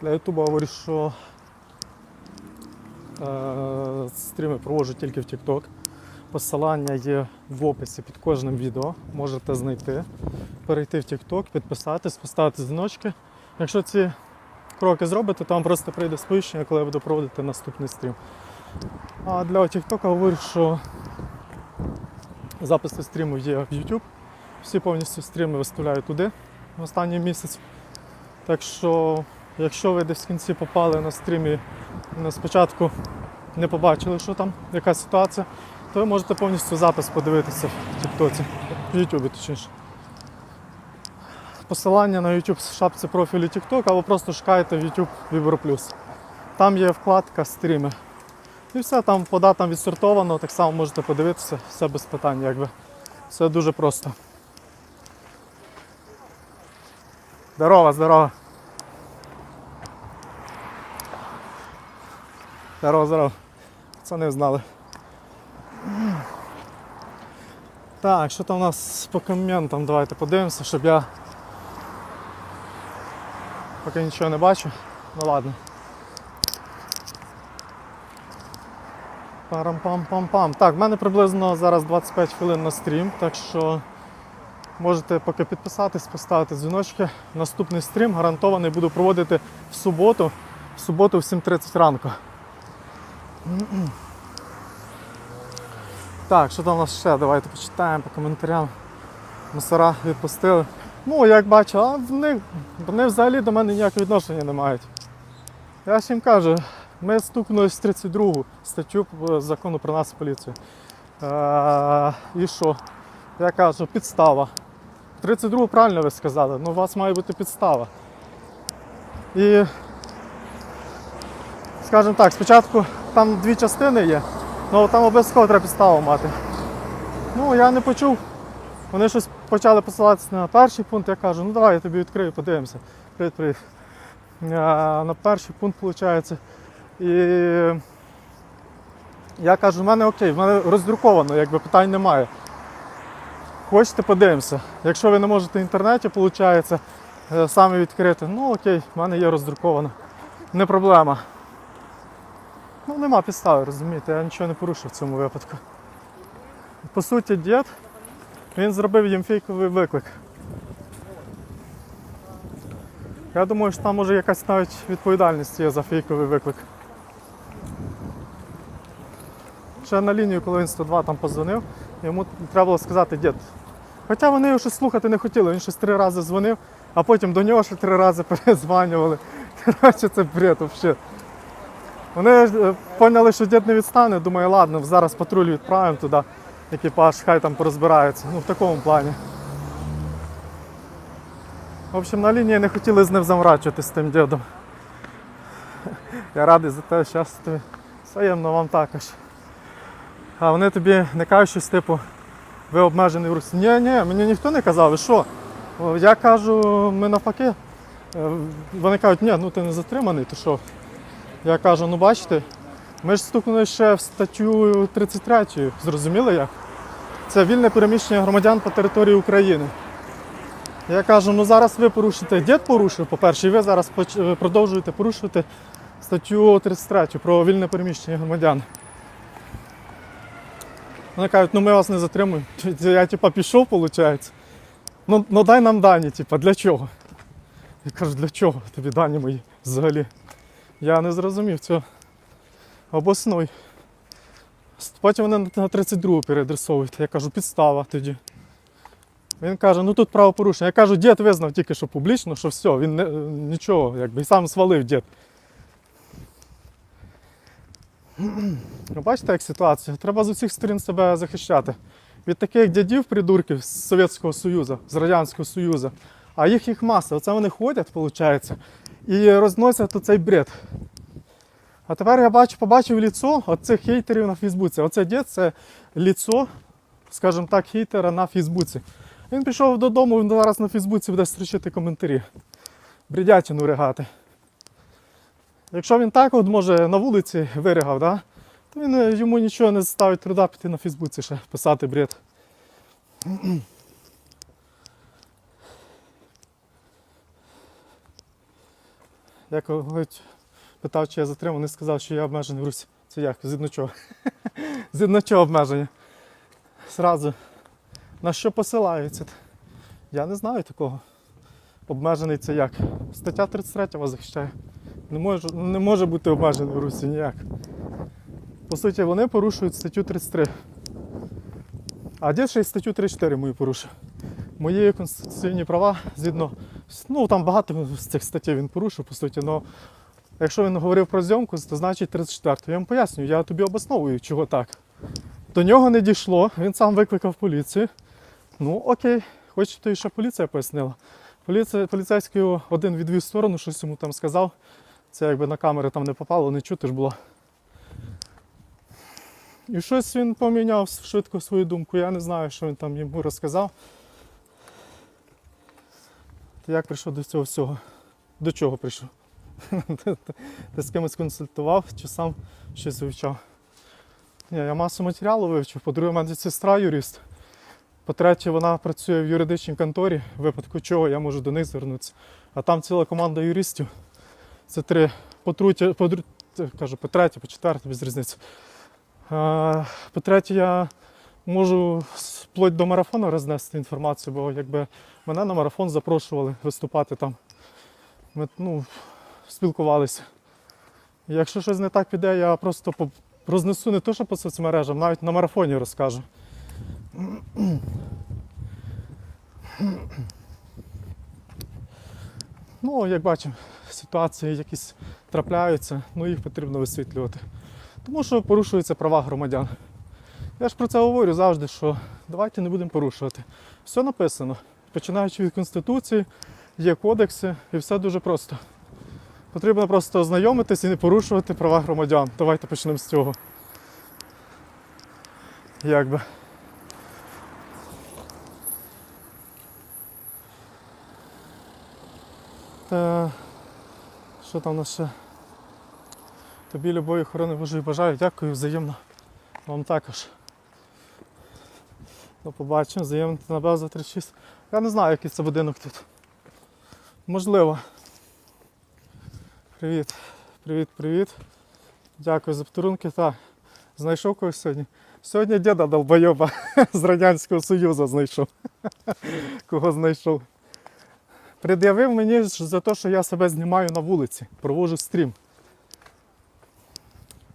Для Ютуба говорю, що е, стріми проводжу тільки в TikTok. Посилання є в описі під кожним відео. Можете знайти, перейти в TikTok, підписатись, поставити дзвіночки. Якщо ці кроки зробите, то вам просто прийде сповіщення, коли я буду проводити наступний стрім. А для TikTok говорю, що записи стріму є в YouTube. Всі повністю стріми виставляю туди в останній місяць. Так що, якщо ви десь в кінці попали на стрімі на спочатку не побачили, що там, яка ситуація, то ви можете повністю запис подивитися в Тіктоці, в Ютубі точніше. Посилання на YouTube в шапці профілю TikTok або просто шукайте в YouTube Vibro Plus. Там є вкладка стріми. І все там по датам відсортовано, так само можете подивитися, все без питань, якби. Все дуже просто. Здорово, здорово. Здорово, здорово. Пацани знали. Так, що там у нас по коментам? Давайте подивимося, щоб я поки нічого не бачу. Ну ладно. Парам-пам-пам-пам. Так, в мене приблизно зараз 25 хвилин на стрім, так що можете поки підписатись, поставити дзвіночки. Наступний стрім гарантований буду проводити в суботу. В суботу в 7.30 ранку. Так, що там у нас ще? Давайте почитаємо по коментарям. Мусора відпустили. Ну, як бачу, а в вони взагалі до мене ніякого відношення не мають. Я ж їм кажу, ми стукнулись в 32 статтю закону про нас поліцію. Е, і що? Я кажу, підстава. 32 правильно ви сказали, ну у вас має бути підстава. І, скажімо так, спочатку там дві частини є, але там обов'язково треба підставу мати. Ну, я не почув. Вони щось почали посилатися на перший пункт, я кажу, ну давай я тобі відкрию, подивимося. Привіт, привіт. На перший пункт виходить. І я кажу, в мене окей, в мене роздруковано, якби питань немає. Хочете, подивимося. Якщо ви не можете в інтернеті, виходить, е, самі відкрити, ну окей, в мене є роздруковано. Не проблема. Ну, нема підстави, розумієте, я нічого не порушив в цьому випадку. По суті, дід, він зробив їм фейковий виклик. Я думаю, що там може якась навіть відповідальність є за фейковий виклик. Ще на лінію, коли він 102 там позвонив, йому треба було сказати дід. Хоча вони його щось слухати не хотіли, він щось три рази дзвонив, а потім до нього ще три рази перезванювали. Коротше, це бред взагалі. Вони е, поняли, що дід не відстане, думаю, ладно, зараз патруль відправимо туди, екіпаж, хай там порозбирається. Ну, в такому плані. В общем, на лінії не хотіли з ним замрачувати з тим дідом. Я радий за те, щас тобі взаємно вам також. А вони тобі не кажуть щось типу, ви обмежений в Русі. Ні, ні, мені ніхто не казав, ви що? Я кажу, ми навпаки. Е, Вони кажуть, ні, ну ти не затриманий, то що? Я кажу, ну бачите, ми ж стукнули ще в статтю 33, зрозуміли як? Це вільне переміщення громадян по території України. Я кажу, ну зараз ви порушите, дід порушив, по-перше, і ви зараз е, продовжуєте порушувати статтю 33 про вільне переміщення громадян. Вони кажуть, ну ми вас не затримуємо. Я типа пішов, виходить. Ну, ну дай нам дані, типа, для чого? Я кажу, для чого тобі дані мої взагалі? Я не зрозумів цього. Обоснуй. Потім вони на 32 переадресовують. Я кажу, підстава тоді. Він каже, ну тут правопорушення. Я кажу, дід визнав тільки що публічно, що все, він не, нічого, якби сам свалив дід. Ну, Бачите, як ситуація? Треба з усіх сторін себе захищати. Від таких дядів, придурків з Совєтського Союзу, з Радянського Союзу. А їх їх маса. Оце вони ходять, виходить, і розносять оцей бред. А тепер я бачу, побачив ліцо оцих хейтерів на Фейсбуці. Оце дід це ліцо, скажімо так, хейтера на Фейсбуці. Він пішов додому, він зараз на Фейсбуці буде стрічити коментарі. Бредятину ригати. Якщо він так от може на вулиці виригав, да, то він, е, йому нічого не заставить труда піти на Фейсбуці ще писати бред. Я коли питав, чи я затримав, вони сказав, що я обмежений в Русі. Це як? Згідно чого? Згідно чого обмеження? Сразу. На що посилаються? Я не знаю такого. Обмежений це як? Стаття 33 вас захищає. Не може, не може бути обмежений в Русі ніяк. По суті, вони порушують статтю 33. А де ще й статтю 34 мою порушив. Мої конституційні права згідно. Ну там багато з цих статей він порушив, по суті, але якщо він говорив про зйомку, то значить 34. Я вам пояснюю, я тобі обосновую, чого так. До нього не дійшло, він сам викликав поліцію. Ну окей, хоч то і ще поліція пояснила. Поліція, поліцейський один відвів сторону, щось йому там сказав. Це якби на камери там не попало, не чути ж було. І щось він поміняв швидко свою думку. Я не знаю, що він там йому розказав. Як прийшов до цього всього? До чого прийшов? Ти- з кимось консультував чи сам щось вивчав? Ні, я масу матеріалу вивчив. По-друге, в мене сестра юрист. По-третє, вона працює в юридичній конторі, в випадку чого я можу до них звернутися. А там ціла команда юристів. Це три по труті, по, по третє, по четверте, без різниці. По-третє, я можу вплоть до марафону рознести інформацію, бо якби мене на марафон запрошували виступати там. Ми ну, спілкувалися. Якщо щось не так піде, я просто рознесу не то, що по соцмережам, навіть на марафоні розкажу. Ну, як бачимо, ситуації якісь трапляються, ну їх потрібно висвітлювати. Тому що порушуються права громадян. Я ж про це говорю завжди, що давайте не будемо порушувати. Все написано. Починаючи від Конституції, є кодекси і все дуже просто. Потрібно просто ознайомитись і не порушувати права громадян. Давайте почнемо з цього. Якби. Та що там у нас ще? Тобі любої охорони Божої бажаю. Дякую взаємно. Вам також. До побачення, взаємно на базу 36. Я не знаю, який це будинок тут. Можливо. Привіт. Привіт, привіт. Дякую за подарунки. Так. Знайшов когось сьогодні. Сьогодні діда долбойоба з Радянського Союзу знайшов. Кого знайшов. Пред'явив мені за те, що я себе знімаю на вулиці, проводжу стрім.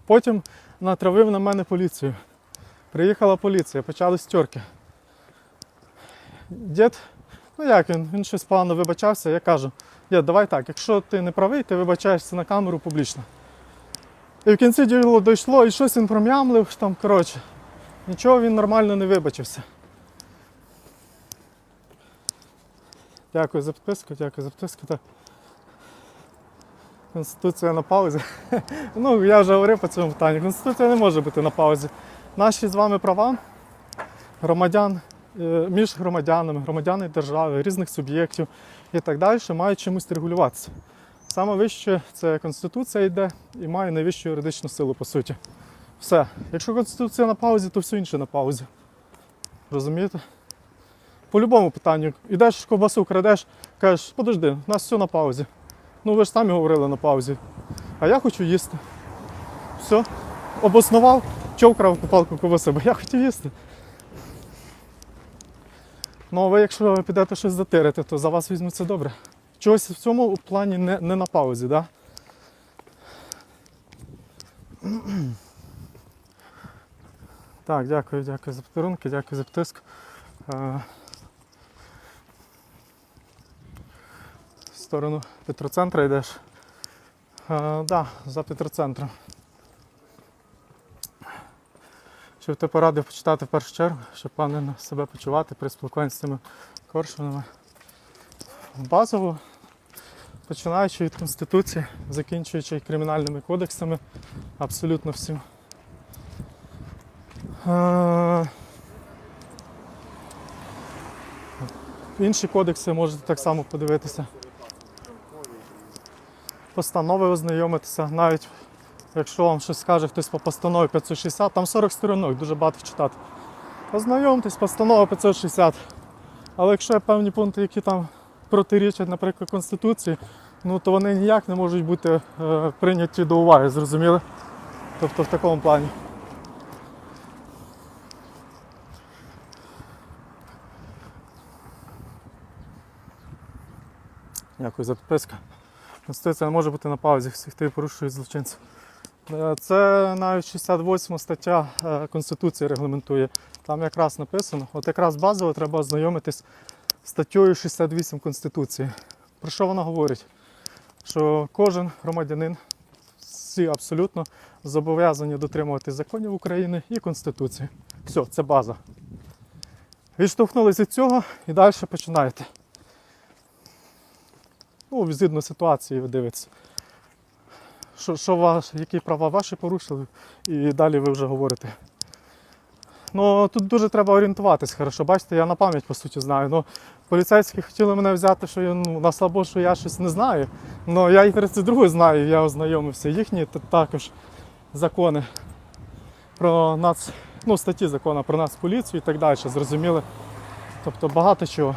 Потім натравив на мене поліцію. Приїхала поліція, почались тьорки. Дід, ну як він, він щось погано вибачався, я кажу, дід, давай так, якщо ти не правий, ти вибачаєшся на камеру публічно. І в кінці діло дійшло, і щось він пром'ямлив, там, коротше, нічого він нормально не вибачився. Дякую за підписку, дякую за підписку. Так. Конституція на паузі. ну, я вже говорив по цьому питанню. Конституція не може бути на паузі. Наші з вами права громадян між громадянами, громадяни держави, різних суб'єктів і так далі мають чимось регулюватися. Саме вище це Конституція йде і має найвищу юридичну силу, по суті. Все. Якщо Конституція на паузі, то все інше на паузі. Розумієте? По будь-якому питанню. Ідеш ковбасу, крадеш, кажеш, подожди, у нас все на паузі. Ну ви ж самі говорили на паузі. А я хочу їсти. Все. Обоснував, чого вкрав палку ковбаси, бо я хотів їсти. Ну, а ви, якщо ви підете щось затирити, то за вас візьмуть це добре. Чогось в цьому плані не, не на паузі, так? Да? Так, дякую, дякую за подарунки, дякую за підписку. Е, В сторону Петроцентра йдеш. Так, да, за Петроцентром. Щоб ти порадив почитати в першу чергу, щоб пане себе почувати при спілкуванні з цими коршунами. Базово, починаючи від Конституції, закінчуючи кримінальними кодексами, абсолютно всім. Е, Інші кодекси можете так само подивитися. постанови ознайомитися, навіть якщо вам щось скаже хтось по постанові 560, там 40 сторінок, дуже багато читати. Ознайомтесь, постанова 560. Але якщо є певні пункти, які там протирічать, наприклад, Конституції, ну то вони ніяк не можуть бути е, прийняті до уваги, зрозуміли? Тобто в такому плані. Дякую за підписку. Конституція не може бути на паузі, всіх ти порушують злочинців. Е, Це навіть 68 стаття е, Конституції регламентує. Там якраз написано, от якраз базово треба ознайомитись з статтею 68 Конституції. Про що вона говорить? Що кожен громадянин, всі абсолютно зобов'язані дотримуватись законів України і Конституції. Все, це база. Відштовхнулися від цього і далі починаєте. Ну, згідно ситуації ви дивитеся. Що, що ваш, які права ваші порушили, і далі ви вже говорите. Ну, тут дуже треба орієнтуватись, хорошо. Бачите, я на пам'ять по суті знаю. Ну, поліцейські хотіли мене взяти, що я, ну, на слабо, що я щось не знаю. Ну, я і 32 знаю, я ознайомився. Їхні також закони про нац, ну, статті закону про нацполіцію і так далі, зрозуміли. Тобто багато чого.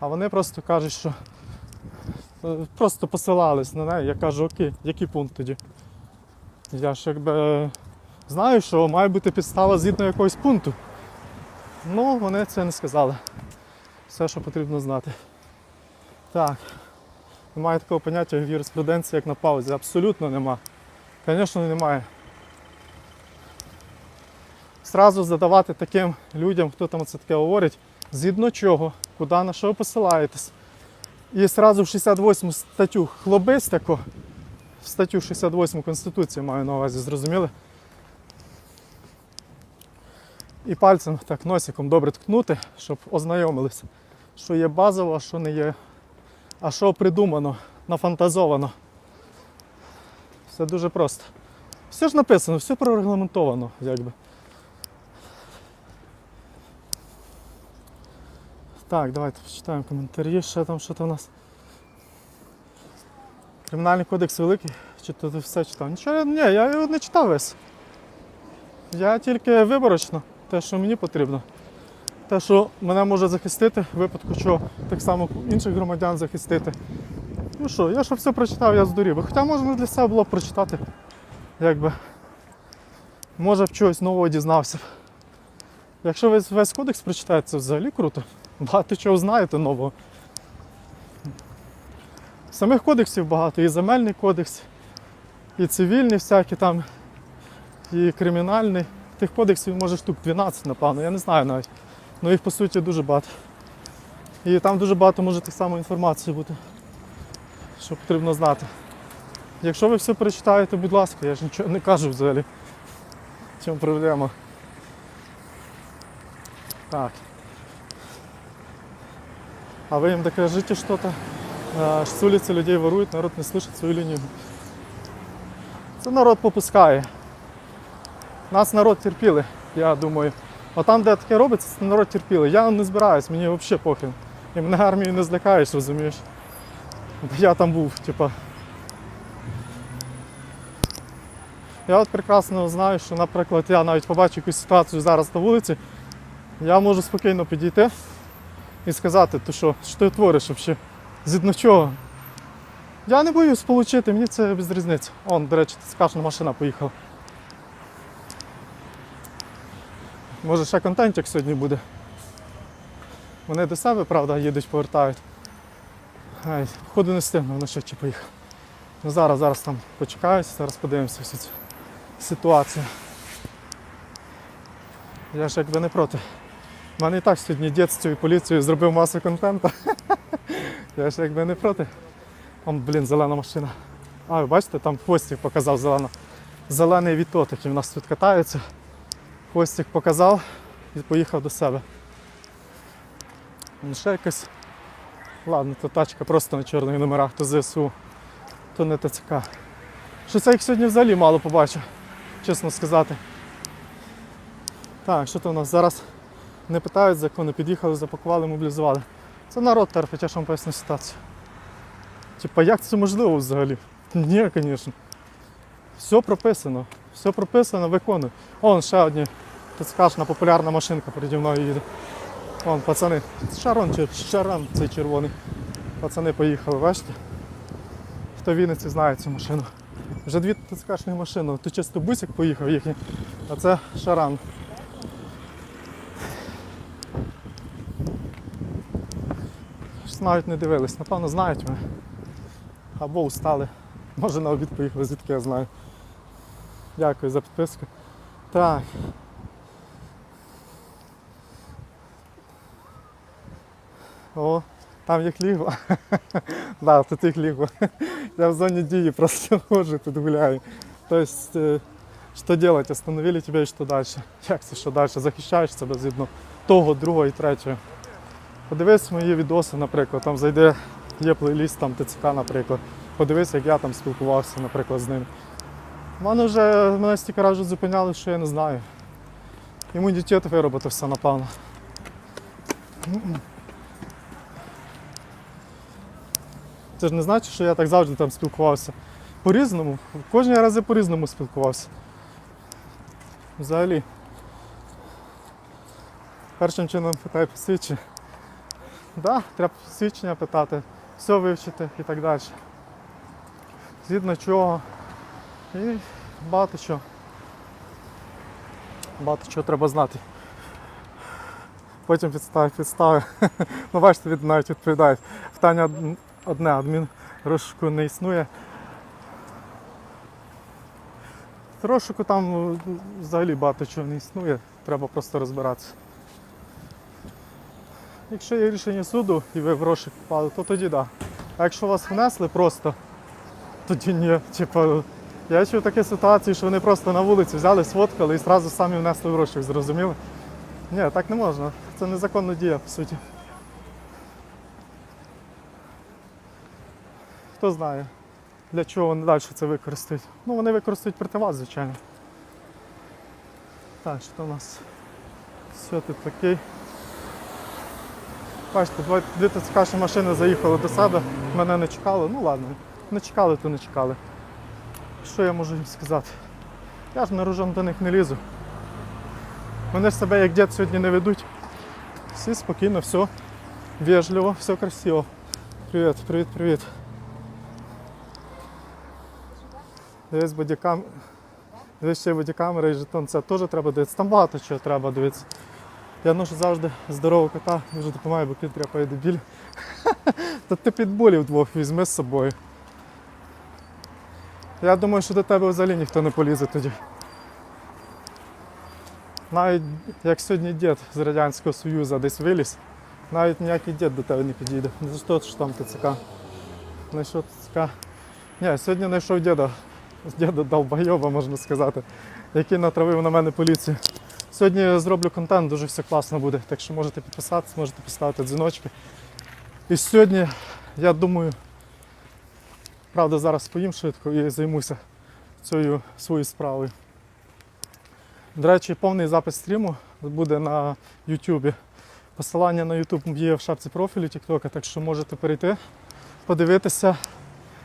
А вони просто кажуть, що просто посилались на неї. Я кажу, окей, який пункт тоді? Я ж якби знаю, що має бути підстава згідно якогось пункту. Ну, вони це не сказали. Все, що потрібно знати. Так. Немає такого поняття в юриспруденції, як на паузі. Абсолютно нема. Звісно, немає. Сразу задавати таким людям, хто там це таке говорить, згідно чого, куди на що посилаєтесь. І сразу в 68 статтю хлобистико, в статтю 68 Конституції маю на увазі, зрозуміли? І пальцем так носиком добре ткнути, щоб ознайомилися, що є базово, а що не є, а що придумано, нафантазовано. Все дуже просто. Все ж написано, все прорегламентовано, якби. Так, давайте почитаємо коментарі, що там, що там у нас. Кримінальний кодекс великий, чи то ти все читав? Нічого, ні, я його не читав весь. Я тільки виборочно, те, що мені потрібно. Те, що мене може захистити, в випадку чого так само інших громадян захистити. Ну що, я що все прочитав, я здурів. Хоча можна для себе було б прочитати. Якби. Може б чогось нового дізнався. Якщо ви весь кодекс прочитаєте, це взагалі круто. Багато чого знаєте нового. Самих кодексів багато, і земельний кодекс, і цивільний всякі там, і кримінальний. Тих кодексів може штук 12, напевно, я не знаю навіть. Ну їх по суті дуже багато. І там дуже багато може так само інформації бути, що потрібно знати. Якщо ви все перечитаєте, будь ласка, я ж нічого не кажу взагалі. В чому проблема? Так А вы им докажите что-то. А, С улицы людей воруют, народ не слышит свою линию. Це народ попускає. Нас народ терпіли, я думаю. А там, де таке робиться, це народ терпіли. Я не збираюсь, мені взагалі похрен. І мене армію не злякаєш, розумієш? Бо Я там був, типа. Я от прекрасно знаю, що, наприклад, я навіть побачу якусь ситуацію зараз на вулиці, я можу спокійно підійти і сказати, то що, що ти твориш взагалі? Згідно чого? Я не боюсь отримати, мені це без різниці. Он, до речі, скашена машина поїхала. Може ще контентик сьогодні буде. Вони до себе, правда, їдуть, повертають. Ай, походу не встигну, воно ще поїхав. Ну зараз, зараз там почекаюся, зараз подивимося всю цю ситуацію. Я ж якби не проти. У мене і так сьогодні дід з цією поліцією зробив масу контенту. Я ж якби не проти. Там, блін, зелена машина. А, ви бачите, там хвостик показав зелено. Зелений віто такий в нас тут катається. Хвостик показав і поїхав до себе. Ну, ще якась. Ладно, то тачка просто на чорних номерах, то ЗСУ, то не ТЦК. Щось я їх сьогодні взагалі мало побачив, чесно сказати. Так, що то у нас зараз не питають закони, під'їхали, запакували, мобілізували. Це народ терпить, я ж вам поясню ситуацію. Типа, як це можливо взагалі? Ні, звісно. Все прописано. Все прописано, виконую. Вон ще одні. Підскажна популярна машинка переді мною їде. Вон, пацани. Шарон чи шаран цей червоний. Пацани поїхали, бачите? Хто в Вінниці знає цю машину. Вже дві тискашні машини. Тут чисто бусик поїхав їхній, а це шаран. Навіть не дивились, напевно, знають мене. Або устали. Може на обід поїхали, звідки я знаю. Дякую за підписку. Так. О, там їх ліго. да, тут їх ліго. Я в зоні дії просто ходжу, тут гуляю. Тобто, е, що делать? Остановили тебе і що далі? Як це що далі? Захищаєш себе згідно того, другого і третього. Подивись мої відоси, наприклад, там зайде, є плейліст там ТЦК, наприклад. Подивись, як я там спілкувався, наприклад, з ним. Мене вже мене стільки разів зупиняли, що я не знаю. Імунітет вироботився, напевно. Це ж не значить, що я так завжди там спілкувався. По-різному. Кожні рази по-різному спілкувався. Взагалі. Першим чином питаю посвідчення. Да, треба свідчення питати, все вивчити і так далі. Згідно чого. І багато чого. Багато чого треба знати. Потім підстави, підстави. ну бачите, від навіть відповідають. Питання одне, адмін розшуку не існує. Розшуку там е, взагалі багато чого не існує, треба просто розбиратися. Якщо є рішення суду і ви в розшук попали, то тоді так. Да. А якщо вас внесли просто, тоді ні. Типу, я чув такі ситуації, що вони просто на вулиці взяли, сфоткали і одразу самі внесли в розшук, зрозуміли? Ні, так не можна. Це незаконна дія, по суті. Хто знає, для чого вони далі це використають. Ну, вони використають проти вас, звичайно. Так, що у нас? Все тут окей. Бачите, дві ТЦКшні машини заїхали до себе, мене не чекали. Ну ладно, не чекали, то не чекали. Що я можу їм сказати? Я ж на рожон до них не лізу. Вони ж себе як дід сьогодні не ведуть. Всі спокійно, все вежливо, все красиво. Привіт, привіт, привіт. Дивись бодікам. Дивись ще бодікамера і жетон, це теж треба дивитися. Там багато чого треба дивитися. Я ношу завжди здорового кота, дуже допомагає, бо кіт тряпає дебіль. Та ти підболів двох візьми з собою. Я думаю, що до тебе взагалі ніхто не полізе тоді. Навіть як сьогодні дід з Радянського Союзу десь виліз, навіть ніякий дід до тебе не підійде. Не за що там ТЦК. Знайшов ТЦК. Ні, сьогодні знайшов діда. Діда долбойоба, можна сказати, який натравив на мене поліцію. Сьогодні я зроблю контент, дуже все класно буде. Так що можете підписатися, можете поставити дзвіночки. І сьогодні, я думаю, правда, зараз поїм швидко і займуся цією своєю справою. До речі, повний запис стріму буде на YouTube. Посилання на YouTube є в шапці профілю TikTok, так що можете перейти, подивитися,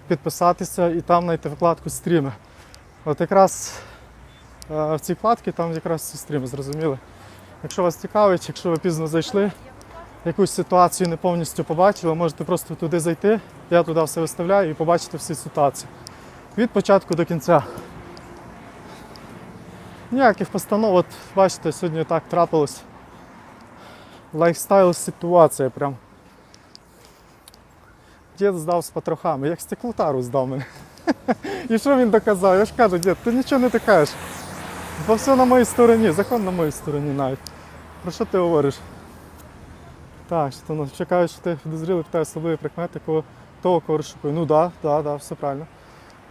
підписатися і там знайти вкладку стріми. От якраз в цій вкладці там якраз ці стріми, зрозуміли. Якщо вас цікавить, якщо ви пізно зайшли, якусь ситуацію не повністю побачили, можете просто туди зайти, я туди все виставляю і побачите всі ситуації. Від початку до кінця. Ніяких постанов, от бачите, сьогодні так трапилось. Лайфстайл ситуація прям. Дід здав з потрохами, як стеклотару здав мене. І що він доказав? Я ж кажу, дід, ти нічого не докажеш. Бо все на моїй стороні, закон на моїй стороні навіть. Про що ти говориш? Так, що ну, чекаю, що ти підозрілий, питаю особливі прикмети, кого, того, кого розшукую. Ну так, да, да, да, все правильно.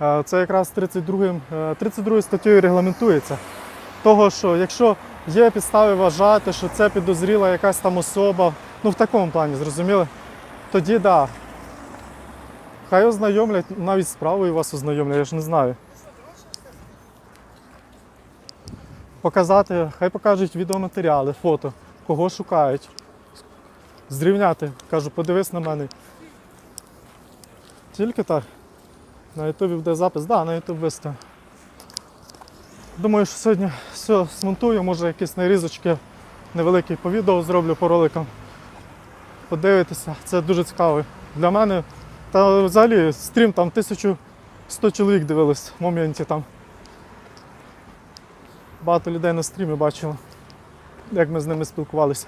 Е, Це якраз 32, е, 32 статтею регламентується. Того, що якщо є підстави вважати, що це підозріла якась там особа, ну в такому плані, зрозуміли, тоді так. Да. Хай ознайомлять, навіть справою вас ознайомлять, я ж не знаю. Показати, хай покажуть відеоматеріали, фото, кого шукають. зрівняти. Кажу, подивись на мене. Тільки так. На Ютубі буде запис, так, да, на Ютуб виставив. Думаю, що сьогодні все смонтую, може якісь нарізочки невеликі по відео зроблю по роликам. Подивитися, це дуже цікаво. Для мене. Та взагалі стрім там 1100 чоловік дивились в моменті там. Багато людей на стрімі бачило, як ми з ними спілкувалися.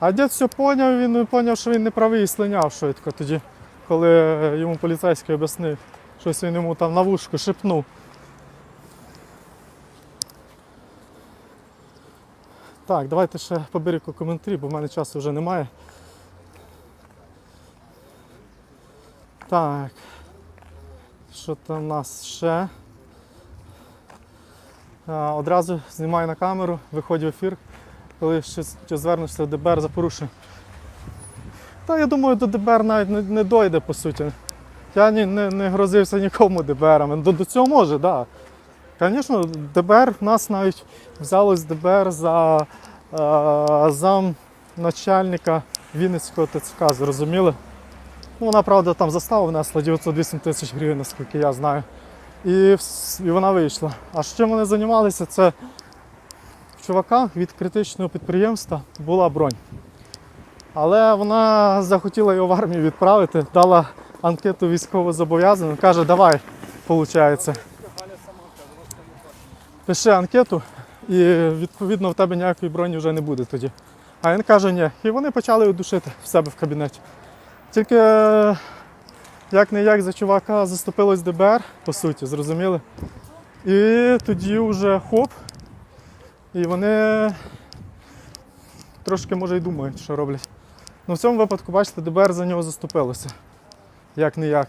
А дід все поняв, він поняв, що він не правий і слиняв швидко тоді, коли йому поліцейський об'яснив, щось він йому там на вушку шепнув. Так, давайте ще по берегу коментарі, бо в мене часу вже немає. Так. Що там у нас ще? Одразу знімаю на камеру, виходжу в ефір, коли щось звернешся до ДБР за порушення. Та я думаю, до ДБР навіть не, не дойде по суті. Я ні, не, не грозився нікому ДБРами. До, до цього може, так. Да. Звісно, ДБР в нас навіть взялось ДБР за е, зам начальника Вінницького ТЦК, зрозуміли? Ну, вона, правда, там заставу внесла 908 тисяч гривень, наскільки я знаю. І, і вона вийшла. А чим вони займалися? Це в чувака від критичного підприємства була бронь. Але вона захотіла його в армію відправити, дала анкету військовозобов'язаного, каже, давай, виходить. Пиши анкету, і відповідно в тебе ніякої броні вже не буде тоді. А він каже, ні. І вони почали душити в себе в кабінеті. Тільки як не як за чувака заступилось ДБР, по суті, зрозуміли? І тоді вже хоп. І вони трошки може й думають, що роблять. Ну в цьому випадку, бачите, ДБР за нього заступилося. Як не як.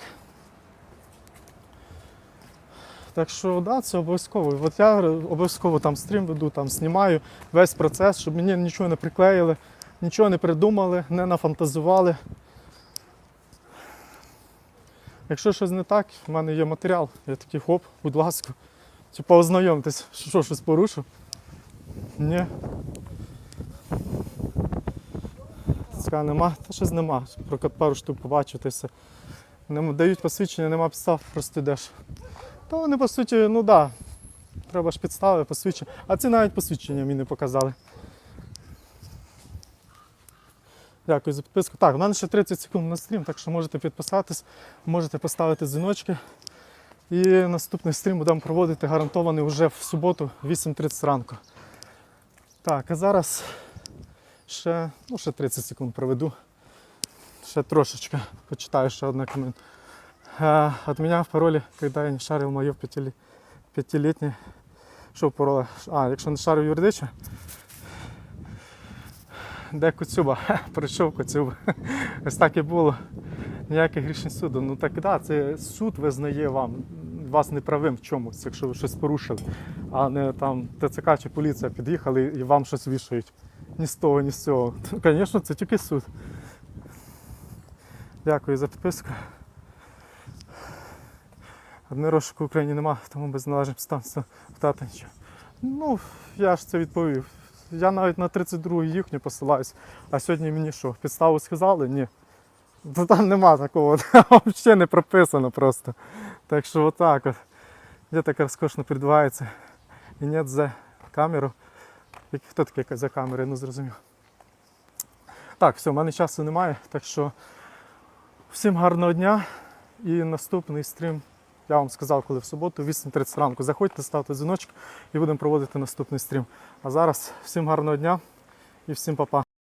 Так що, да, це обов'язково. От я обов'язково там стрім веду, там знімаю весь процес, щоб мені нічого не приклеїли, нічого не придумали, не нафантазували. Якщо щось не так, в мене є матеріал. Я такий хоп, будь ласка. Типа ознайомтесь, що що, щось порушив. Ні. Ска нема, та щось нема. Про пару штук все. Не дають посвідчення, нема підстав, просто йдеш. Та вони по суті, ну так. Да, треба ж підстави, посвідчення. А це навіть посвідчення мені не показали. Дякую за підписку. Так, у мене ще 30 секунд на стрім, так що можете підписатись, можете поставити дзвіночки. І наступний стрім будемо проводити гарантований вже в суботу, 8.30 ранку. Так, а зараз ще, ну, ще 30 секунд проведу. Ще трошечки почитаю ще одне комент. Э, От меня в паролі, когда я не шарив моє п'ятилі- п'ятилітнє, що в паролі? А, якщо не шарив юридично, де Коцюба? Прийшов Коцюба. Ось так і було. Ніяких рішень суду. Ну так да, це суд визнає вам вас неправим в чомусь, якщо ви щось порушили, а не там ТЦК чи поліція під'їхали і вам щось вішають. Ні з того, ні з цього. Звісно, це тільки суд. Дякую за підписку. Одне розшуку в Україні нема, тому без належних підстав втати нічого. Ну, я ж це відповів. Я навіть на 32 їхню посилаюсь, а сьогодні мені що, підставу сказали? Ні. То там нема такого, взагалі не прописано просто. Так що отак от. Де так розкошно передувається. І нет за камеру. Хто такий за камерою, не зрозумів. Так, все, в мене часу немає, так що всім гарного дня і наступний стрім. Я вам сказав, коли в суботу, 8.30 ранку. Заходьте, ставте дзвіночок і будемо проводити наступний стрім. А зараз всім гарного дня і всім па-па.